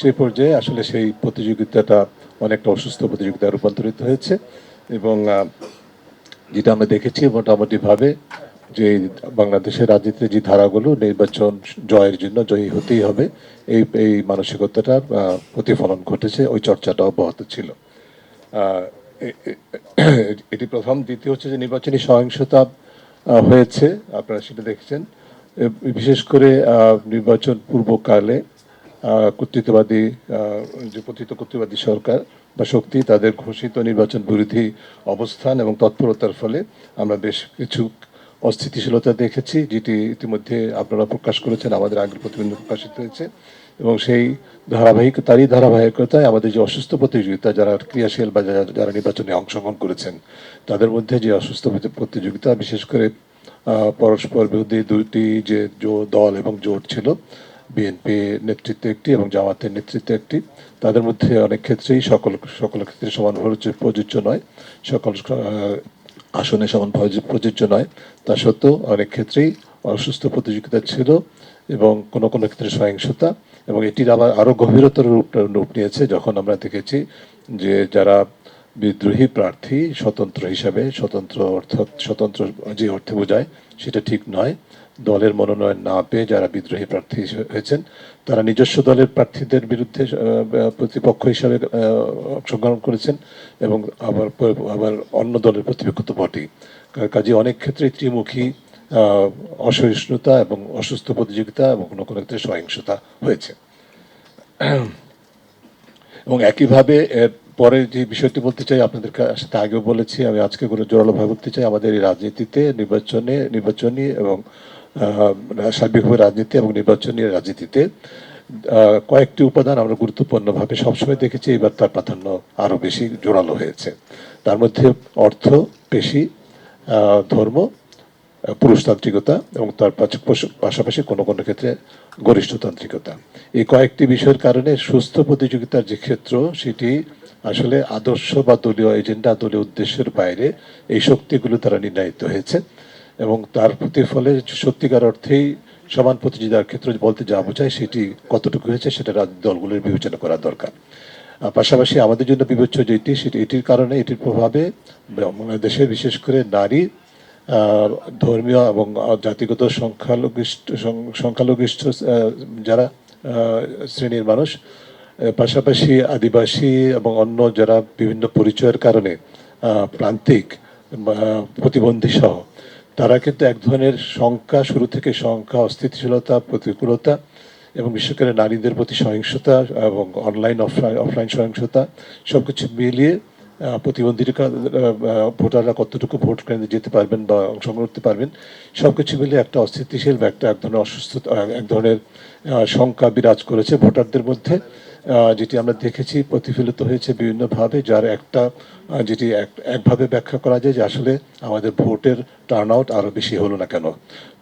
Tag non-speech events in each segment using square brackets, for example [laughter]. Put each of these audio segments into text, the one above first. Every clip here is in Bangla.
সেই পর্যায়ে আসলে সেই প্রতিযোগিতাটা অনেকটা অসুস্থ প্রতিযোগিতায় রূপান্তরিত হয়েছে এবং যেটা আমরা দেখেছি মোটামুটিভাবে যে বাংলাদেশের রাজনীতির যে ধারাগুলো নির্বাচন জয়ের জন্য জয়ী হতেই হবে, এই এই মানসিকতাটার প্রতিফলন ঘটেছে, ওই চর্চাটা অব্যাহত ছিল। এটি প্রথম, দ্বিতীয় হচ্ছে যে নির্বাচনী সহিংসতা হয়েছে, আপনারা সেটা দেখেছেন। বিশেষ করে নির্বাচন পূর্বকালে কর্তৃত্ববাদী যে কথিত কর্তৃত্ববাদী সরকার বা শক্তি, তাদের ঘোষিত নির্বাচন বিরোধী অবস্থান এবং তৎপরতার ফলে আমরা বেশ কিছু অস্থিতিশীলতা দেখেছি, যেটি ইতিমধ্যে আপনারা প্রকাশ করেছেন, আমাদের আগের প্রতিবেদন প্রকাশিত হয়েছে। এবং সেই ধারাবাহিক, তারই ধারাবাহিকতায় আমাদের যে অসুস্থ প্রতিযোগিতা, যারা ক্রিয়াশীল বা যারা নির্বাচনে অংশগ্রহণ করেছেন, তাদের মধ্যে যে অসুস্থ প্রতিযোগিতা, বিশেষ করে পরস্পর বিরোধী দুটি যে জো- দল এবং জোট ছিল বিএনপি নেতৃত্বে একটি এবং জামাতের নেতৃত্বে একটি। তাদের মধ্যে অনেক ক্ষেত্রেই সকল সকল ক্ষেত্রে সমানভাবে প্রযোজ্য নয়। সকল আসনে সমানভাবে প্রযোজ্য নয়। তা সত্ত্বেও অনেক ক্ষেত্রেই অসুস্থ প্রতিযোগিতা ছিল এবং কোনো কোনো ক্ষেত্রে সহিংসতা এবং এটির আবার আরও গভীরতর রূপ রূপ নিয়েছে যখন আমরা দেখেছি যে যারা বিদ্রোহী প্রার্থী স্বতন্ত্র হিসাবে, স্বতন্ত্র অর্থাৎ স্বতন্ত্র যে অর্থে বোঝায়, সেটা ঠিক নয়। দলের মনোনয়ন না পেয়ে যারা বিদ্রোহী প্রার্থী হয়েছেন, তারা নিজস্ব দলের প্রার্থীদের বিরুদ্ধে প্রতিপক্ষ হিসাবে অংশগ্রহণ করেছেন এবং আবার আবার অন্য দলের প্রতিপক্ষ তো বটেই। কাজে অনেক ক্ষেত্রে ত্রিমুখী অসহিষ্ণুতা এবং অসুস্থ প্রতিযোগিতা এবং কোনো কোনো ক্ষেত্রে সহিংসতা হয়েছে। এবং একইভাবে এর পরে যে বিষয়টি বলতে চাই, আপনাদের সাথে আগেও বলেছি, আমি আজকে করে জোরালোভাবে বলতে চাই, আমাদের এই রাজনীতিতে নির্বাচনে, নির্বাচনী এবং সার্বিকভাবে রাজনীতি এবং নির্বাচনী রাজনীতিতে কয়েকটি উপাদান আমরা গুরুত্বপূর্ণভাবে সবসময় দেখেছি, এবার তার প্রাধান্য আরও বেশি জোরালো হয়েছে। তার মধ্যে অর্থ, পেশি ধর্ম, পুরুষতান্ত্রিকতা এবং তার পাশ- পাশ- পাশাপাশি কোনো কোনো ক্ষেত্রে গরিষ্ঠতান্ত্রিকতা। এই কয়েকটি বিষয়ের কারণে সুস্থ প্রতিযোগিতার যে ক্ষেত্র, সেটি আসলে আদর্শ বা দলীয় এজেন্ডা দলীয় উদ্দেশ্যের বাইরে এই শক্তিগুলো তারা নির্ণায়িত হয়েছে এবং তার প্রতি ফলে সত্যিকার অর্থেই সমান প্রতিযোগিতার ক্ষেত্রে বলতে যা বোঝায় সেটি কতটুকু হয়েছে সেটা দলগুলোর বিবেচনা করা দরকার। পাশাপাশি আমাদের জন্য বিবেচ্য যেটি সেটি এটির কারণে এটির প্রভাবে বাংলাদেশের বিশেষ করে নারী ধর্মীয় এবং জাতিগত সংখ্যালঘিষ্ঠ সংখ্যালঘিষ্ঠ যারা শ্রেণির মানুষ পাশাপাশি আদিবাসী এবং অন্য যারা বিভিন্ন পরিচয়ের কারণে প্রান্তিক প্রতিবন্ধী সহ তারা কিন্তু এক ধরনের শঙ্কা শুরু থেকে শঙ্কা অস্থিতিশীলতা প্রতিকূলতা এবং বিশেষ করে নারীদের প্রতি সহিংসতা এবং অনলাইন অফলাইন অফলাইন সহিংসতা সবকিছু মিলিয়ে আহ, প্রতিবন্ধীরা ভোটাররা কতটুকু ভোট কেন্দ্রে যেতে পারবেন বা অংশগ্রহণ করতে পারবেন সব কিছু মিলিয়ে একটা অস্থিতিশীল বা একটা এক ধরনের অসুস্থতা এক ধরনের শঙ্কা বিরাজ করেছে ভোটারদের মধ্যে। যেটি আমরা দেখেছি, প্রতিফলিত হয়েছে বিভিন্নভাবে, যার একটা যেটি এক- একভাবে ব্যাখ্যা করা যায় যে আসলে আমাদের ভোটের টার্ন আউট আরও বেশি হলো না কেন।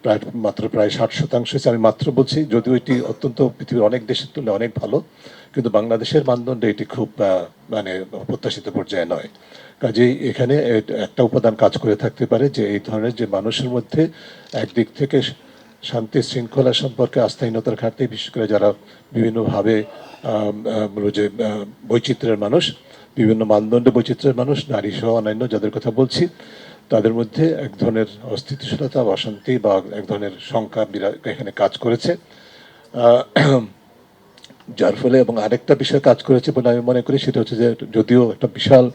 প্রায়, মাত্র প্রায় ষাট শতাংশ হয়েছে। আমি মাত্র বলছি, যদিও এটি অত্যন্ত পৃথিবীর অনেক দেশের তুলনায় অনেক ভালো, কিন্তু বাংলাদেশের মানদণ্ডে এটি খুব মানে প্রত্যাশিত পর্যায়ে নয়। কাজেই এখানে একটা উপাদান কাজ করে থাকতে পারে যে এই ধরনের যে মানুষের মধ্যে একদিক থেকে শান্তি শৃঙ্খলা সম্পর্কে আস্থাহীনতার ঘাটতি, বিশেষ করে যারা বিভিন্নভাবে যে বৈচিত্র্যের মানুষ, বিভিন্ন মানদণ্ড বৈচিত্র্যের মানুষ, নারী সহ অন্যান্য যাদের কথা বলছি, তাদের মধ্যে এক ধরনের অস্থিতিশীলতা বা অশান্তি বা এক ধরনের শঙ্কা এখানে কাজ করেছে। যার ফলে এবং আরেকটা বিষয় কাজ করেছে বলে আমি মনে করি, সেটা হচ্ছে যে যদিও একটা বিশাল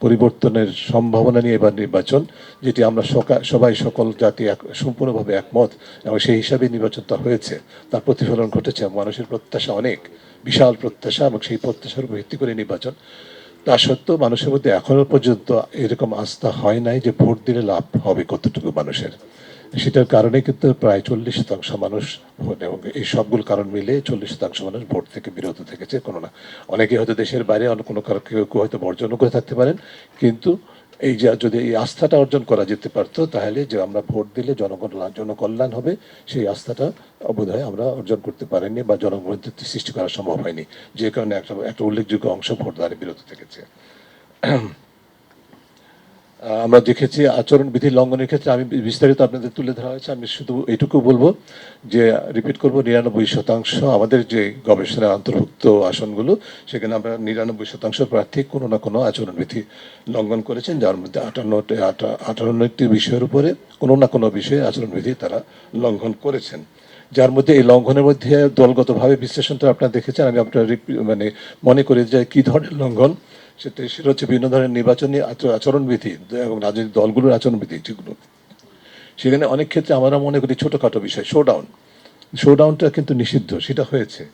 পরিবর্তনের সম্ভাবনা নিয়ে এবার নির্বাচন, যেটি আমরা সবাই সকল জাতি এক- সম্পূর্ণভাবে একমত, এবং সেই হিসাবে নির্বাচনটা হয়েছে। তার প্রতিফলন ঘটেছে মানুষের প্রত্যাশা অনেক, বিশাল প্রত্যাশা, এবং সেই প্রত্যাশার উপর ভিত্তি করে নির্বাচন। তা সত্ত্বেও মানুষের মধ্যে এখনও পর্যন্ত এরকম আস্থা হয় নাই যে ভোট দিলে লাভ হবে কতটুকু মানুষের। সেটার কারণে কিন্তু প্রায় চল্লিশ শতাংশ মানুষ ভোট এবং এই সবগুলো কারণ মিলে চল্লিশ শতাংশ মানুষ ভোট থেকে বিরত থেকেছে কোনো না। অনেকে হয়তো দেশের বাইরে অন্য কোনো কারও কেউ হয়তো বর্জনও করে থাকতে পারেন, কিন্তু এই যে যদি এই আস্থাটা অর্জন করা যেতে পারতো, তাহলে যে আমরা ভোট দিলে জনগণ জনকল্যাণ হবে, সেই আস্থাটা বোধহয় আমরা অর্জন করতে পারিনি বা জনগণের সৃষ্টি করা সম্ভব হয়নি। যে কারণে একটা একটা উল্লেখযোগ্য অংশ ভোটদানে বিরত থেকেছে। আমরা দেখেছি আচরণবিধি লঙ্ঘনের ক্ষেত্রে আমি বিস্তারিত আপনাদের তুলে ধরা হয়েছে। আমি শুধু এইটুকু বলব যে রিপিট করব, নিরানব্বই শতাংশ আমাদের যে গবেষণার অন্তর্ভুক্ত আসনগুলো, সেখানে আমরা নিরানব্বই শতাংশ প্রার্থী কোনো না কোনো আচরণবিধি লঙ্ঘন করেছেন, যার মধ্যে আটান্নটি আটান্নটি বিষয়ের উপরে কোনো না কোনো বিষয়ে আচরণবিধি তারা লঙ্ঘন করেছেন। যার মধ্যে এই লঙ্ঘনের মধ্যে দলগতভাবে বিশ্লেষণটা আপনারা দেখেছেন, আমি আপনার মানে মনে করি যে কি ধরনের লঙ্ঘন সেটা সেটা হচ্ছে বিভিন্ন ধরনের নির্বাচনী আচ- আচরণবিধি এবং রাজনৈতিক দলগুলোর আচরণবিধি যেগুলো। সেখানে অনেক ক্ষেত্রে আমরা মনে করি ছোটোখাটো বিষয় শোডাউন শোডাউনটা কিন্তু নিষিদ্ধ, সেটা হয়েছে।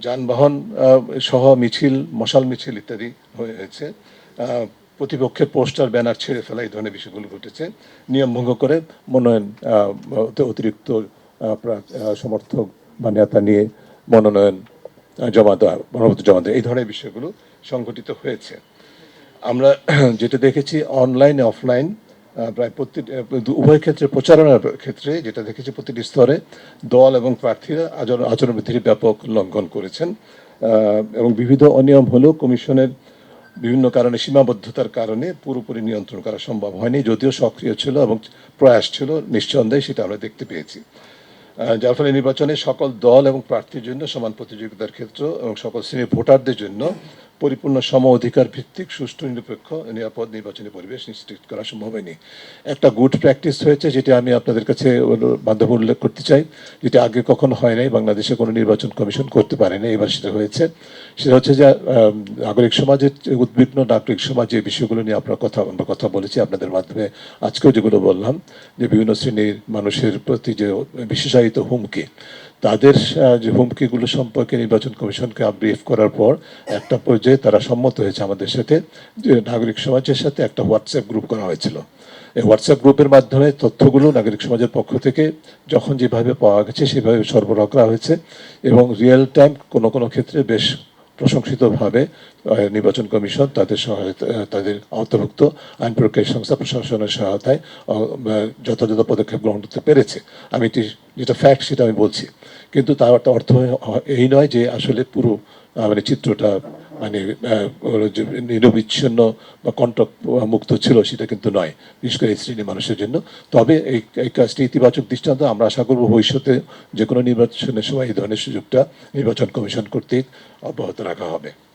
যানবাহন সহ মিছিল, মশাল মিছিল ইত্যাদি হয়েছে। প্রতিপক্ষের পোস্টার, ব্যানার ছেড়ে ফেলা এই ধরনের বিষয়গুলো ঘটেছে। নিয়ম ভঙ্গ করে মনোনয়ন অতিরিক্ত সমর্থক বা নেতা নিয়ে মনোনয়ন জমা দেওয়া মনোনয়ন জমা দেওয়া এই ধরনের বিষয়গুলো সংঘটিত হয়েছে। আমরা [clears throat] যেটা দেখেছি অনলাইন, অফলাইন প্রায় প্রতি উভয় ক্ষেত্রে, প্রচারণার ক্ষেত্রে যেটা দেখেছি প্রতিটি স্তরে দল এবং প্রার্থীরা আচরণ, আচরণবিধির ব্যাপক লঙ্ঘন করেছেন। এবং বিবিধ অনিয়ম হলেও কমিশনের বিভিন্ন কারণে, সীমাবদ্ধতার কারণে পুরোপুরি নিয়ন্ত্রণ করা সম্ভব হয়নি, যদিও সক্রিয় ছিল এবং প্রয়াস ছিল, নিঃসন্দেহে সেটা আমরা দেখতে পেয়েছি। যার ফলে নির্বাচনে সকল দল এবং প্রার্থীর জন্য সমান প্রতিযোগিতার ক্ষেত্র এবং সকল শ্রেণির ভোটারদের জন্য পরিপূর্ণ সম অধিকার ভিত্তিক, সুষ্ঠু, নিরপেক্ষ নিরাপদ নির্বাচনী পরিবেশ নিশ্চিত করা সম্ভব হয়নি। একটা গুড প্র্যাকটিস হয়েছে, যেটা আমি আপনাদের কাছে মাধ্যমে উল্লেখ করতে চাই, যেটা আগে কখনো হয় নাই, বাংলাদেশে কোনো নির্বাচন কমিশন করতে পারেনি এবার সেটা হয়েছে। সেটা হচ্ছে যে নাগরিক সমাজের উদ্বিগ্ন নাগরিক সমাজ যে বিষয়গুলো নিয়ে আপনার কথা, আমরা কথা বলেছি আপনাদের মাধ্যমে, আজকেও যেগুলো বললাম, যে বিভিন্ন শ্রেণির মানুষের প্রতি যে বিশেষায়িত হুমকি তাদের যে হুমকিগুলো সম্পর্কে নির্বাচন কমিশনকে ব্রিফ করার পর একটা পর্যায়ে তারা সম্মত হয়েছে আমাদের সাথে, যে নাগরিক সমাজের সাথে একটা হোয়াটসঅ্যাপ গ্রুপ করা হয়েছিল। এই হোয়াটসঅ্যাপ গ্রুপের মাধ্যমে তথ্যগুলো নাগরিক সমাজের পক্ষ থেকে যখন যেভাবে পাওয়া গেছে সেভাবে সরবরাহ করা হয়েছে এবং রিয়েল টাইম কোনো কোনো ক্ষেত্রে বেশ প্রশংসিতভাবে নির্বাচন কমিশন তাদের সহায়তা তাদের অন্তর্ভুক্ত আইন প্রক্রিয়া সংস্থা প্রশাসনের সহায়তায় যথাযথ পদক্ষেপ গ্রহণ করতে পেরেছে। আমি এটি, যেটা ফ্যাক্ট সেটা আমি বলছি। কিন্তু তার অর্থ এই নয় যে আসলে পুরো মানে চিত্রটা মানে নিরবিচ্ছিন্ন বা কন্টক মুক্ত ছিল সেটা কিন্তু নয়, বিশেষ করে এই শ্রেণির মানুষের জন্য। তবে এই এই কাজটি ইতিবাচক দৃষ্টান্ত, আমরা আশা করব ভবিষ্যতে যে কোনো নির্বাচনের সময় এই ধরনের সুযোগটা নির্বাচন কমিশন কর্তৃক অব্যাহত রাখা হবে।